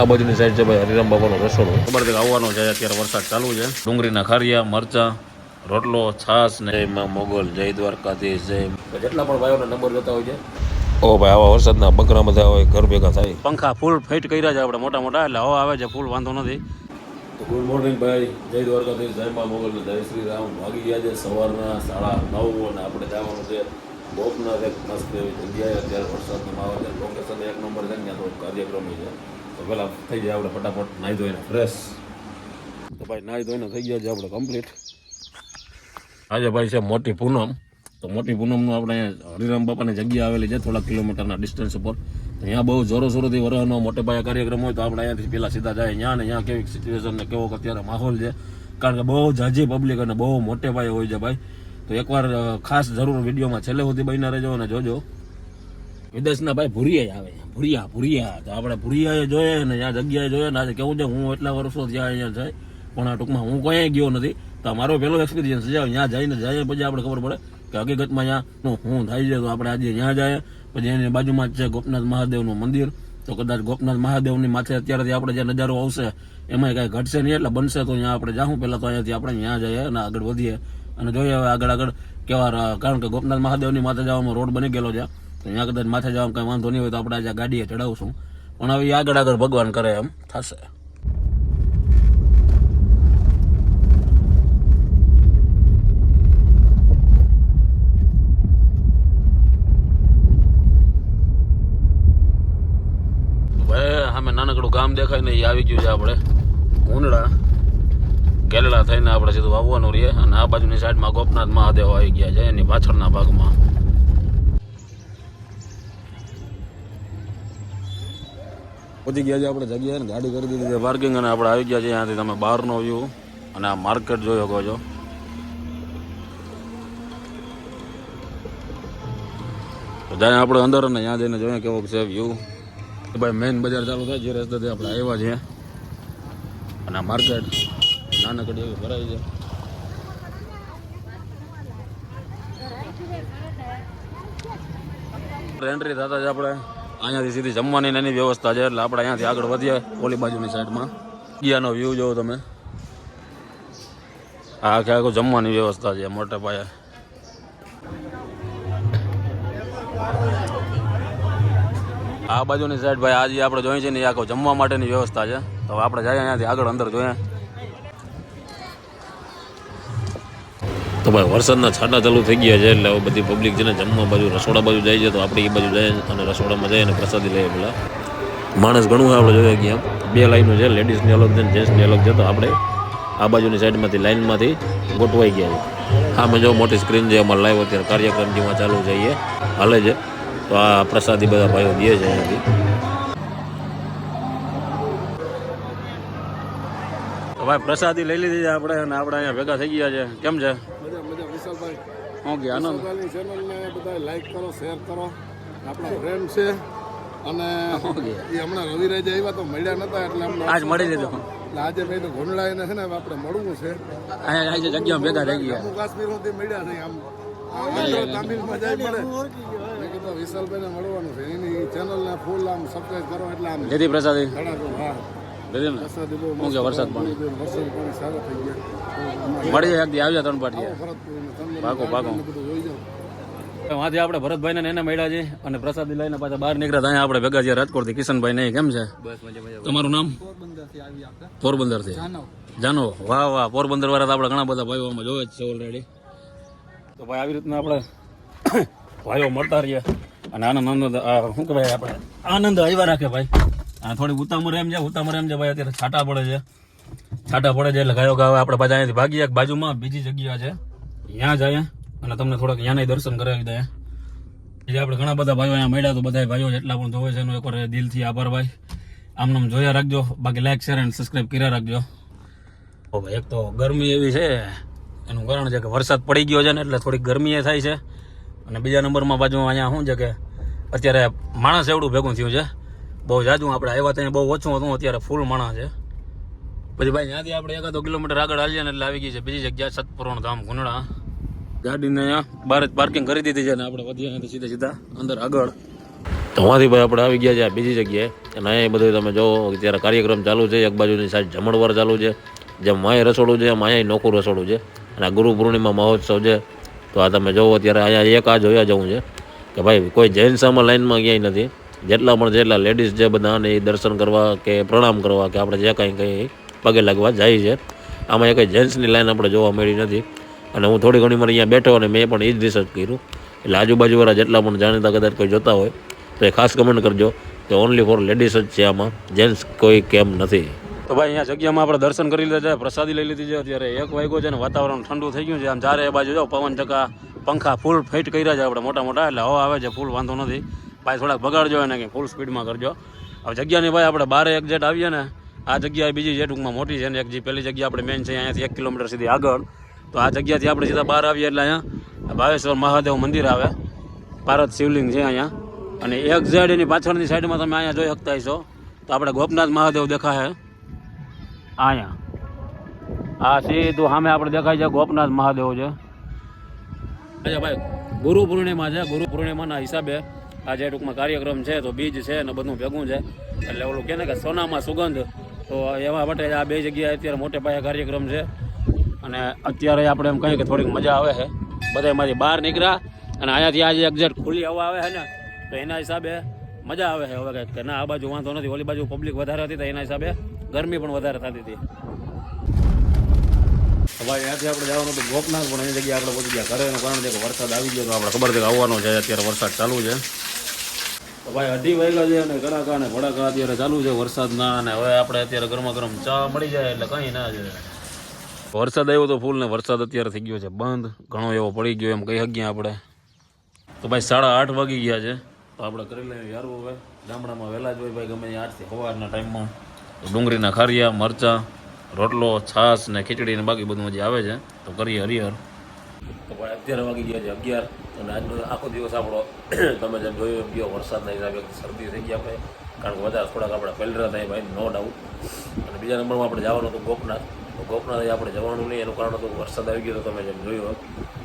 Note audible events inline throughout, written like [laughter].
આ બાજુની સાઈડ છે ભાઈ હરિરામ બાબાનો રસોડો. ખબર આવવાનો છે અત્યારે વરસાદ ચાલુ છે. ડુંગળીના ખારિયા મરચા રોટલો છાસ ને એમાં મોગલ જય દ્વારકાધીશ જય જેટલા પણ ભાઈઓના નંબર જોતા હોય છે. ઓ ભાઈ આવા વરસાદના બકરા બધા હોય ઘર ભેગા થાય. પંખા ફૂલ ફિટ કર્યા છે આપણે મોટા મોટા એટલે હવા આવે છે ફૂલ વાંધો નથી. તો ગુડ મોર્નિંગ ભાઈ જય દ્વારકાધીશ જય મા મોગલ જય શ્રી રામ. વાગી ગયા છે સવારના સાડા નવ અને આપણે જવાનું છે ગોપનાથ એક મસ્ત એવી જગ્યાએ અત્યારે વરસાદનો આવે છે લોકેશન એક નંબર છે ત્યાં તો કાર્યક્રમ છે. તો પહેલાં થઈ જાય આપણે ફટાફટ નાહી ધોઈને ફ્રેશ તો ભાઈ નાહી ધોઈને થઈ ગયા છે આપણે કમ્પ્લીટ આજે ભાઈ છે મોટી પૂનમ. તો મોટી પૂનમનું આપણે હરિરામ બાપાની જગ્યા આવેલી છે થોડા કિલોમીટરના ડિસ્ટન્સ ઉપર. ત્યાં અહીંયા બહુ જોરો જોરોથી વરહનો મોટે પાયા કાર્યક્રમ હોય તો આપણે અહીંયાથી પહેલાં સીધા જાય અહીંયા ને અહીંયા કેવી સિચ્યુએશન ને કેવો અત્યારે માહોલ છે. કારણ કે બહુ જાજી પબ્લિક અને બહુ મોટે પાયે હોય છે ભાઈ. તો એકવાર ખાસ જરૂર વિડીયોમાં છેલ્લે સુધી બન્યા રહેજો અને જોજો. વિદેશના ભાઈ ભૂરિયા આવે છે. ભૂરિયા ભૂરિયા. તો આપણે ભૂરિયાએ જોઈએ ને આ જગ્યાએ જોઈએ ને આજે કેવું છે? હું એટલા વર્ષો ત્યાં અહીંયા જાય પણ આ ટૂંકમાં હું કોઈ ગયો નથી. તો મારો પહેલો એક્સપિરિયન્સ છે. ત્યાં જઈને જાય પછી આપણે ખબર પડે કે હકીકતમાં ત્યાં હું થાય છે. તો આપણે આજે ત્યાં જાય પછી એની બાજુમાં છે ગોપનાથ મહાદેવનું મંદિર. તો કદાચ ગોપનાથ મહાદેવની માથે અત્યારથી આપણે જે નજારો આવશે એમાં કાંઈ ઘટશે નહીં. એટલે બનશે તો ત્યાં આપણે જાઉં પહેલાં તો અહીંયાથી આપણે ત્યાં જઈએ અને આગળ વધીએ. અને જોઈએ હવે આગળ આગળ કેવા કારણ કે ગોપનાથ મહાદેવની માથે જવામાં રોડ બની ગયેલો છે. અહીંયા કદાચ માથે જવામાં કંઈ વાંધો નહીં હોય તો આપણે આજે ગાડીએ ચડાવશું. પણ હવે આગળ આગળ ભગવાન કરે એમ, થશે. સામે નાનકડું ગામ દેખાય ને એ આવી ગયું છે આપણે. ઉંડળા ગેલડા થઈને આપણે સીધું વાવવાનું રહીએ અને આ બાજુની સાઈડમાં ગોપનાથ મહાદેવ આવી ગયા છે, એની પાછળના ભાગમાં. પહોંચી ગયા છે આપણે જગ્યાએ ગાડી કરી દીધી છે પાર્કિંગ અને આપણે આવી ગયા છે અહીંયાથી તમે બહારનો વ્યૂ અને આ માર્કેટ જોઈ શકો છો. તો જાય આપણે અંદર અને ત્યાં જઈને જોઈએ કેવો છે વ્યૂ ભાઈ મેઇન બજાર ચાલુ થાય જે રસ્તાથી આપણે આવ્યા છીએ. અને આ માર્કેટ નાનકડી એવી ભરાઈ છે. એન્ટ્રી થતા જ આપણે અહીંયાથી સીધી જમવાની એની વ્યવસ્થા છે એટલે આપણે અહીંયાથી આગળ વધીએ ઓલી બાજુની સાઈડમાં. ગિયાનો વ્યૂ જોવો તમે. આખે આખું જમવાની વ્યવસ્થા છે મોટે પાયે. આ બાજુની સાઈડ ભાઈ આજે આપણે જોઈએ છે ને આખો જમવા માટેની વ્યવસ્થા છે. તો આપણે જઈએ અહીંયાથી આગળ, અંદર જોઈએ. તો ભાઈ વરસાદના છાંટા ચાલુ થઈ ગયા છે એટલે બધી પબ્લિક છે ને જમવા બાજુ, રસોડા બાજુ જાય છે તો આપણે એ બાજુ જાય અને રસોડામાં જઈએ અને પ્રસાદી લઈએ પેલા માણસ ઘણું આપણે જોઈએ ગયા બે લાઈનો છે લેડીઝની અલગ છે ને જેન્ટ્સની અલગ છે તો આપણે આ બાજુની સાઈડમાંથી લાઈનમાંથી ગોઠવાઈ ગયા છે. હા, મેં જો મોટી સ્ક્રીન છે અમારે લાઈવ અત્યારે કાર્યક્રમ જેમાં ચાલુ જઈએ હાલે છે. તો આ પ્રસાદી બધા ભાઈઓ દે છે અહીંયાથી. ભાઈ પ્રસાદી લઈ લીધી છે આપણે અને આપણે અહીંયા ભેગા થઈ ગયા છે. કેમ છે? વિશાલભાઈ શું કે આનંદ વિશાલભાઈની ચેનલને બધા લાઈક કરો શેર કરો. આપણો ફ્રેન્ડ છે. અને એ હમણાં રવિરાજ આવ્યા તો મળ્યા નતા એટલે આજ મળી લીધો. એટલે આજે ભાઈ તો ઘોંડલા એને છે ને આપણે મળવું છે. આજે જગ્યા ભેગા થઈ ગયા. જમ્મુ કાશ્મીર સુધી મળ્યા છે. આમ તામિલમાં જાય પડે. મેં કીધું વિશાલભાઈને મળવાનું છે. એની ચેનલને ફૂલ આમ સબસ્ક્રાઈબ કરો એટલે આમ લીધી પ્રસાદી. હા. લીધી ને? વરસાદ શું કે વરસાદ પાણી? મળી જાય એક દી આવ્યા ત્રણ પાટી પાકો પાકો વાંથી આપણે ભરતભાઈને ને એને મળ્યા છે અને પ્રસાદી લઈને પાછા બહાર નીકળ્યા ત્યાં આપણે ભેગા છીએ રાજકોટથી કિશનભાઈ નહીં કેમ છે? તમારું નામ? પોરબંદરથી જાનો વાહ વાહ. પોરબંદર વાળા તો આપણે ઘણા બધા ભાઈઓ આમાં જોવે જ છે ઓલરેડી તો ભાઈ આવી રીતના આપણે [coughs] ભાઈઓ મળતા રહીએ. અને આનંદ આનંદ આ શું કહેવાય આપણે? આનંદ આવ્યા રાખે ભાઈ. આ થોડી ઉતામર એમ છે ઉતામર એમ છે ભાઈ, અત્યારે છાટા પડે છે. છાટા પડે છે એટલે ગાયો ગાવે આપણે પાછા અહીંયાથી ભાગીએ. એક બાજુમાં બીજી જગ્યા છે. ત્યાં જઈએ અને તમને થોડાક ત્યાંના દર્શન કરાવી દે. એટલે આપણે ઘણા બધા ભાઈઓ અહીંયા મળ્યા તો બધા ભાઈઓ જેટલા પણ જોવે છે એનો એકવાર દિલથી આભાર ભાઈ. આમ જોયા રાખજો. બાકી લાઈક શેર એન્ડ સબસ્ક્રાઈબ કર્યા રાખજો. ઓ ભાઈ, એક તો ગરમી એવી છે. એનું કારણ છે કે વરસાદ પડી ગયો છે ને એટલે થોડીક ગરમી એ થાય છે. અને બીજા નંબરમાં બાજુ અહીંયા શું છે કે અત્યારે માણસ એવડું ભેગું થયું છે. બહુ જાજુ આપણે આવ્યા ત્યાં બહુ ઓછું હતું, અત્યારે ફૂલ માણા છે. પછી ભાઈ ત્યાંથી આપણે એકાદો કિલોમીટર આગળ હાલીએ ને એટલે આવી ગઈ છે બીજી જગ્યા સતપુરણ ધામ ગુંડળા ગાડીને અહીંયા બહાર પાર્કિંગ કરી દીધી છે ને આપણે વધીએ અહીંયાથી સીધા સીધા અંદર આગળ. તો અહીંયાથી ભાઈ આપણે આવી ગયા છે બીજી જગ્યાએ. અને અહીંયા બધું તમે જો અત્યારે કાર્યક્રમ ચાલુ છે, એક બાજુની સાઈડ જમણવાર ચાલુ છે, જેમ માય રસોડું છે, એમ અહીંયા નોખું રસોડું છે. અને ગુરુ પૂર્ણિમા મહોત્સવ છે. તો આ તમે જોવો અત્યારે અહીંયા એક આ જોયા જવું છે. કે ભાઈ કોઈ જૈન સામા લાઈનમાં ક્યાંય નથી. જેટલા પણ જેટલા લેડીઝ જે બધાને એ દર્શન કરવા કે પ્રણામ કરવા કે આપણે જે કાંઈ કંઈ પગે લાગવા જાય છે, આમાં એ કંઈ જેન્ટ્સની લાઈન આપણે જોવા મળી નથી. અને હું થોડી ઘણી મારે અહીંયા બેઠો અને મેં પણ એ જ રિસર્ચ કર્યું. એટલે આજુબાજુવાળા જેટલા પણ જાણીતા કદાચ કોઈ જોતા હોય, તો એ ખાસ કમેન્ટ કરજો કે ઓનલી ફોર લેડીઝ જ છે આમાં જેન્ટ્સ કોઈ કેમ નથી. તો ભાઈ અહીંયા જગ્યામાં આપણે દર્શન કરી લીધા છે, પ્રસાદી લઈ લીધી છે, અત્યારે એક વાગ્યો છે ને વાતાવરણ ઠંડુ થઈ ગયું છે. આમ ચારે બાજુ જાઓ પવન ચકા પંખા ફૂલ ફિટ કર્યા છે આપણે મોટા મોટા એટલે હવા આવે છે, ફૂલ વાંધો નથી. ભાઈ થોડાક બગાડજો એને કે ફૂલ સ્પીડમાં કરજો. હવે જગ્યાની ભાઈ આપણે બારે એક્ઝેટ આવીએ ને, આ જગ્યા બીજી જે ટૂંકમાં મોટી છે ને એક જે પેલી જગ્યા આપણે મેન છે, અહીંયાથી એક કિલોમીટર સુધી આગળ. તો આ જગ્યાથી આપણે સીધા બહાર આવીએ એટલે અહીંયા ભાવેશ્વર મહાદેવ મંદિર આવે. ભારત શિવલિંગ છે અહીંયા. અને એક્ઝેટ એની પાછળની સાઈડમાં તમે અહીંયા જોઈ શકતા હશો. તો આપણે ગોપનાથ મહાદેવ દેખાય અહીંયા. આ સીધું સામે આપણે દેખાય છે ગોપનાથ મહાદેવ છે. અચ્છા ભાઈ ગુરુ પૂર્ણિમા છે. ગુરુ પૂર્ણિમાના હિસાબે આ જે ટૂંકમાં કાર્યક્રમ છે, તો બીજ છે ને બધું ભેગું છે. એટલે ઓલું કહે ને કે સોનામાં સુગંધ, તો એવા માટે આ બે જગ્યાએ અત્યારે મોટે પાયે કાર્યક્રમ છે. અને અત્યારે આપણે એમ કહીએ કે થોડીક મજા આવે છે. બધા મારી બહાર નીકળ્યા અને અહીંયાથી આજે એક્ઝેક્ટ ખુલ્લી હવા આવે છે ને, તો એના હિસાબે મજા આવે છે. હવે કંઈક કે ના, આ બાજુ વાંધો નથી. ઓલી બાજુ પબ્લિક વધારે હતી તો એના હિસાબે ગરમી પણ વધારે થતી હતી. ભાઈ ત્યાંથી આપણે જવાનું હતું ગોપનાથ, પણ એની જગ્યાએ આપણે પહોંચી ગયા. ઘરે એનું કારણ છે કે વરસાદ આવી ગયો તો આપણે ખબર છે કે આવવાનો છે, અત્યારે વરસાદ ચાલુ છે. તો ભાઈ, અઢી વાગ્યા છે અને કડાકા અને ભડાકા અત્યારે ચાલુ છે વરસાદના, અને હવે આપણે અત્યારે ગરમા ગરમ ચા મળી જાય એટલે કંઈ ના છે. વરસાદ આવ્યો તો ફૂલ ને વરસાદ અત્યારે થઈ ગયો છે બંધ. ઘણો એવો પડી ગયો એમ કહી શકીએ આપણે. તો ભાઈ, સાડા આઠ વાગી ગયા છે. તો આપણે કરી લઈએ યાર હવે. ગામડામાં વહેલા જ હોય ભાઈ, ગમે આઠથી સવારના ટાઈમમાં ડુંગળીના ખારિયા, મરચાં રોટલો, છાશ ને ખીચડી ને બાકી બધું જે આવે છે. તો કરીએ હરિહર. તો પણ અત્યારે વાગી ગયા છે અગિયાર અને આજનો આખો દિવસ આપણો [clears throat] તમે જેમ જોયું એમ ગયો વરસાદના હિસાબે શરદી થઈ ગયા આપણે. કારણ કે વધારે થોડાક આપણે પહેલા થાય ભાઈ, નો ડાઉટ અને બીજા નંબરમાં આપણે જવાનું હતું ગોપનાથ. તો ગોપનાથ આપણે જવાનું નહીં, એનું કારણ હતું વરસાદ આવી ગયો તો તમે જેમ જોયું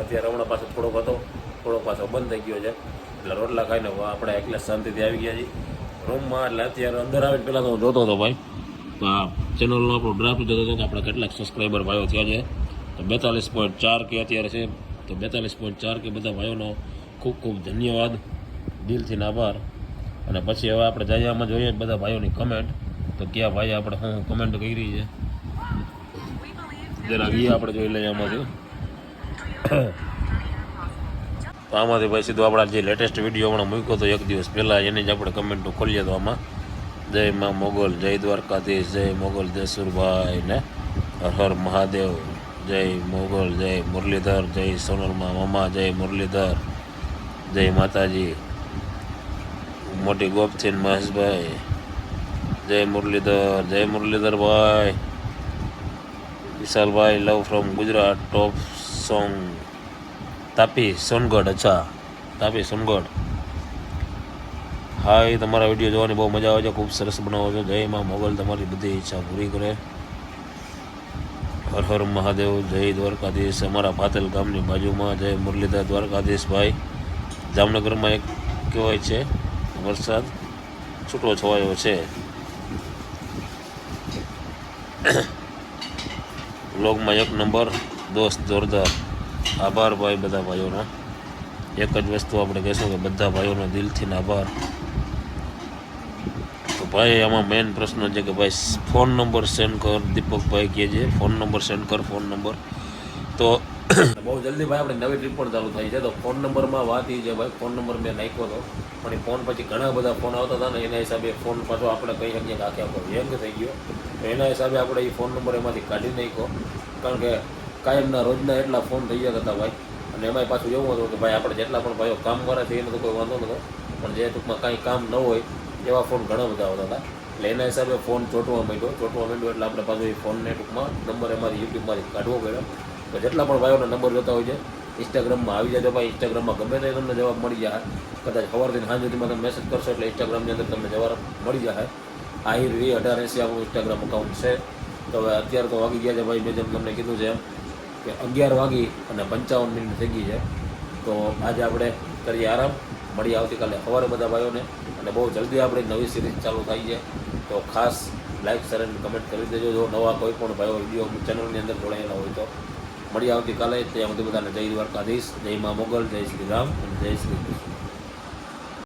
અત્યારે હમણાં પાછો થોડોક હતો, થોડોક પાછો બંધ થઈ ગયો છે. એટલે રોટલા ખાઈને આપણે એકલા શાંતિથી આવી ગયા છીએ. રૂમમાં એટલે અત્યારે અંદર આવીને પહેલાં તો હું જોતો હતો ભાઈ. તો ચેનલનો આપણો ડ્રાફ્ટ જોતો હતો આપણે કેટલાક સબસ્ક્રાઈબર ભાઈઓ થયા છે. તો બેતાલીસ પોઈન્ટ ચાર કે અત્યારે છે. તો બેતાલીસ પોઈન્ટ ચાર કે બધા ભાઈઓનો ખૂબ ખૂબ ધન્યવાદ. દિલથી આભાર. અને પછી હવે આપણે જઈએ આમાં જોઈએ બધા ભાઈઓની કમેન્ટ તો કયા ભાઈ આપણે શું કમેન્ટ કરી છે? જરા એ આપણે જોઈ લઈએ આમાંથી તો આમાંથી ભાઈ સીધું આપણા જે લેટેસ્ટ વીડિયો હમણાં મૂક્યો હતો એક દિવસ પહેલાં એની જ આપણે કમેન્ટો ખોલીએ તો આમાં. જય માં મોગલ જય દ્વારકાધીશ, જય મોગલ જયસુરભાઈ ને હર હર મહાદેવ, જય મોગલ, જય મુરલીધર, જય સોનલમાં મામા, જય મુરલીધર, જય માતાજી. મોટી ગોપથીન મહેશભાઈ, જય મુરલીધર, જય મુરલીધરભાઈ. વિશાલભાઈ love from Gujarat top song Tapi Songadh, અચ્છા, તાપી સોનગઢ. હા એ તમારા વીડિયો જોવાની બહુ મજા આવે છે, ખૂબ સરસ બનાવો છો. જય માં મોગલ, તમારી બધી ઈચ્છા પૂરી કરે. હર હર મહાદેવ, જય દ્વારકાધીશ. અમારા પાતલ ગામની બાજુમાં, જય મુરલીધર દ્વારકાધીશ ભાઈ. જામનગરમાં એક કહેવાય છે, વરસાદ છૂટો છવાયો છે. બ્લોગમાં એક નંબર, દોસ્ત જોરદાર. આભાર ભાઈ બધા ભાઈઓના. એક જ વસ્તુ આપણે કહેશું કે બધા ભાઈઓનો દિલથી આભાર. ભાઈ, આમાં મેઇન પ્રશ્ન છે કે ભાઈ ફોન નંબર સેન્ડ કર, દીપકભાઈ કહે છે ફોન નંબર સેન્ડ કર ફોન નંબર તો [coughs] બહુ જલ્દી ભાઈ, આપણે નવી ટ્રીપ પણ ચાલુ થઈ છે. તો ફોન નંબરમાં વાત એ છે ભાઈ ફોન નંબર મેં નાખ્યો હતો પણ એ ફોન પછી ઘણા બધા ફોન આવતા હતા ને, એના હિસાબે ફોન પાછો આપણે કહી શકીએ કે આખે આપણો વ્યંગ થઈ ગયો. તો એના હિસાબે આપણે એ ફોન નંબર એમાંથી કાઢી નાખ્યો. કારણ કે કાયમના રોજના એટલા ફોન થઈ જતા હતા ભાઈ. અને એમાંય પાછું એવું હતું કે ભાઈ, આપણે જેટલા પણ ભાઈઓ કામ કરે છે એને તો કોઈ વાંધો નહોતો. પણ જે ટૂંકમાં કાંઈ કામ ન હોય એવા ફોન ઘણા બધા આવતા હતા. એટલે એના હિસાબે ફોન ચોંટવા માંડ્યો. ચોંટવા માંડ્યો એટલે આપણે પાછું એ ફોનને ટૂંકમાં નંબર અમારી યુટ્યુબમાંથી કાઢવો પડ્યો. જેટલા પણ ભાઈઓના નંબર જોતા હોય છે ઇન્સ્ટાગ્રામમાં આવી જાય ભાઈ. ઇન્સ્ટાગ્રામમાં ગમે તે તમને જવાબ મળી જાય. કદાચ સવારથી સાંજ સુધીમાં તમે મેસેજ કરશો એટલે ઇન્સ્ટાગ્રામની અંદર તમને જવાબ મળી જાય. આહિર વી અઢાર એસી આપણું ઇન્સ્ટાગ્રામ અકાઉન્ટ છે. તો હવે અત્યારે તો વાગી ગયા છે ભાઈ. મેં જેમ તમને કીધું છે એમ કે અગિયાર વાગી અને પંચાવન મિનિટ થઈ ગઈ છે. તો આજે આપણે કરીએ આરામ. મળીએ આવતીકાલે સવારે બધા ભાઈઓને. અને બહુ જલ્દી આપણે નવી સિરીઝ ચાલુ થઈ છે. તો ખાસ લાઈક શેર અને કમેન્ટ કરી દેજો. જો નવા કોઈ પણ ભાઈઓ વીડિયો ચેનલની અંદર જોડાયેલા હોય તો. મળી આવતીકાલે ત્યાં સુધી બધાને જય દ્વારકાધીશ, જય મા મોગલ, જય શ્રી રામ જય શ્રી કૃષ્ણ.